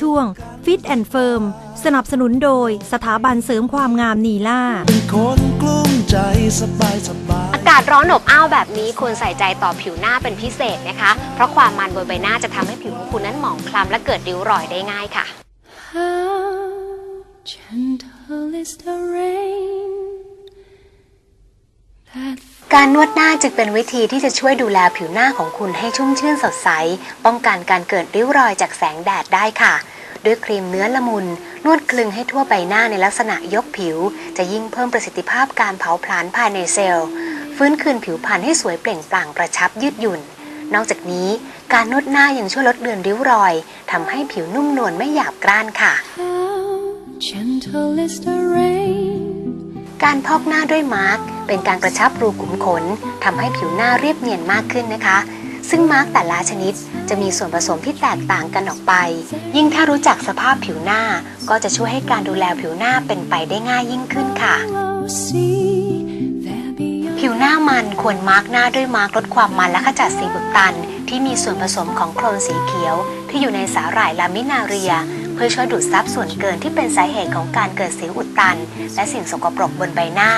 ช่วง Fit and Firm สนับสนุนโดยสถาบันเสริมความงามนีล่า เป็นคนกลุ้มใจสบายสบาย อากาศร้อนอบอ้าวแบบนี้ควรใส่ใจต่อผิวหน้าเป็นพิเศษนะคะ เพราะความมันบนใบหน้าจะทำให้ผิวของคุณนั้นหมองคล้ำและเกิดริ้วรอยได้ง่ายค่ะ How gentle is the rain การนวดหน้าจึงเป็นวิธีที่จะช่วยดูแลผิวหน้าของคุณให้ชุ่มชื่นสดใส ป้องกันการเกิดริ้วรอยจากแสงแดดได้ค่ะ ด้วยครีมเนื้อละมุน นวดคลึงให้ทั่วใบหน้าในลักษณะยกผิว จะยิ่งเพิ่มประสิทธิภาพการเผาผลาญภายในเซลล์ฟื้นคืนผิวพรรณให้สวยเปล่งปลั่งกระชับยืดหยุ่น นอกจากนี้ การนวดหน้ายังช่วยลดเลือนริ้วรอยทำให้ผิวนุ่มนวลไม่หยาบกร้านค่ะ how gentle is the rain การพอกหน้าด้วยมาร์ก เป็นการกระชับรูขุมขนทำให้ผิวหน้าเรียบเนียนมากขึ้นนะคะ ซึ่งมาร์กแต่ละชนิดจะมีส่วนผสมที่แตกต่างกันออกไป ยิ่งถ้ารู้จักสภาพผิวหน้าก็จะช่วยให้การดูแลผิวหน้าเป็นไปได้ง่ายยิ่งขึ้นค่ะ ผิวหน้ามันควรมาร์กหน้าด้วยมาร์กลดความมันและขจัดสีบุดตัน ที่มีส่วนผสมของโคลนสีเขียว ที่อยู่ในสาหร่ายลามินาเรีย พื่อช่วยดูดซับส่วนเกินที่เป็นสาเหตุของการเกิดสิวอุดตัน และสิ่งสกปรกบนใบหน้า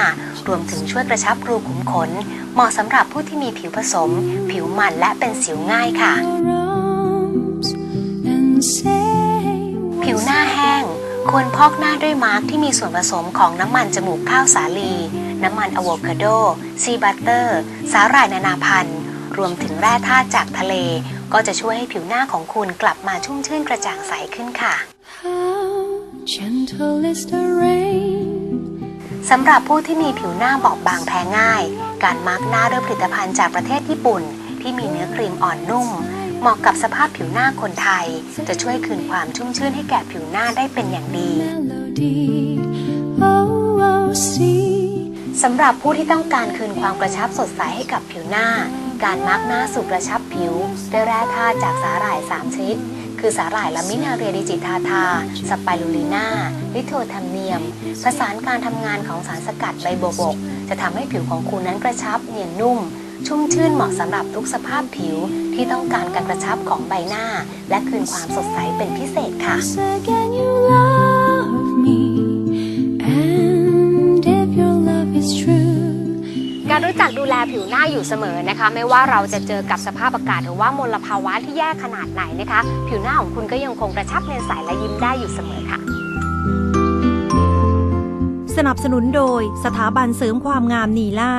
รวมถึงช่วยกระชับรูขุมขน เหมาะสำหรับผู้ที่มีผิวผสม ผิวมันและเป็นสิวง่ายค่ะ ผิวหน้าแห้ง ควรพอกหน้าด้วยมาร์กที่มีส่วนผสมของน้ำมันจมูกข้าวสาลี น้ำมันอะโวคาโด ซีบัตเตอร์ สาหร่ายนานาพันธุ์ รวมถึงแร่ธาตุจากทะเล ก็จะช่วยให้ผิวหน้าของคุณกลับมาชุ่มชื่นกระจ่างใสขึ้นค่ะ how gentle is the rain สำหรับผู้ที่มีผิวหน้าบอบบางแพ้ง่าย การมาร์กหน้าด้วยผลิตภัณฑ์จากประเทศญี่ปุ่น ที่มีเนื้อครีมอ่อนนุ่ม เหมาะกับสภาพผิวหน้าคนไทย จะช่วยคืนความชุ่มชื่นให้แก่ผิวหน้าได้เป็นอย่างดี melody. Oh, oh, see. สำหรับผู้ที่ต้องการคืนความกระชับสดใสให้กับผิวหน้า การมาร์กหน้าสู่กระชับผิว ด้วยแร่ธาตุจากสาหร่าย 3 ชนิด คือสาหร่ายลามินาเรียดิจิทาทา สไปรูลิน่าลิโทแทมเนียม ผสานการทำงานของสารสกัดใบโบบก จะทำให้ผิวของคุณนั้นกระชับเนียนนุ่ม ชุ่มชื่นเหมาะสำหรับทุกสภาพผิวที่ต้องการการกระชับของใบหน้า และคืนความสดใสเป็นพิเศษค่ะ การรู้จักดูแลผิวหน้าอยู่เสมอนะคะ ไม่ว่าเราจะเจอกับสภาพอากาศหรือว่ามลภาวะที่แย่ขนาดไหนนะคะ ผิวหน้าของคุณก็ยังคงกระชับเนียนใสและยิ้มได้อยู่เสมอค่ะ สนับสนุนโดยสถาบันเสริมความงามนีล่า